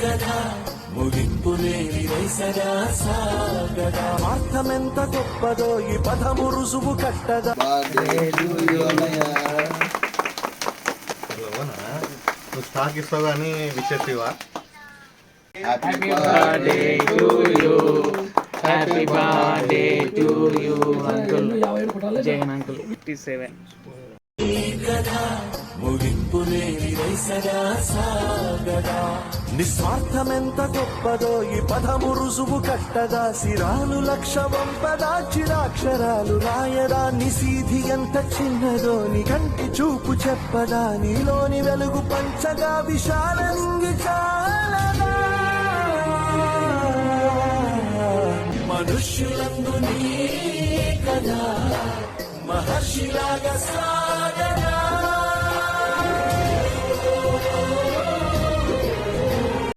కథ ముగింపు లేని సదా సాగదా అర్థమెంత గొప్పదో ఈ పదము రుజువు కట్టదా. నువ్వు స్టాక్ ఇస్తావు కానీ విషెస్ ఇవా happy birthday to you happy birthday to you uncle fifty seven ముగింపు లేని సదా సాగదా నిస్వార్థమెంత గొప్పదో ఈ పదము రుజువు కట్టదా సిరాలు లక్ష వంపదా చిరాక్షరాలు రాయదా నిసీధి ఎంత చిన్నదో నీ కంటి చూపు చెప్పదా నీలోని వెలుగు పంచగా విశాల నింగి చాలదా. మనుష్యులందు నీ కదా మహర్షిలాగా సా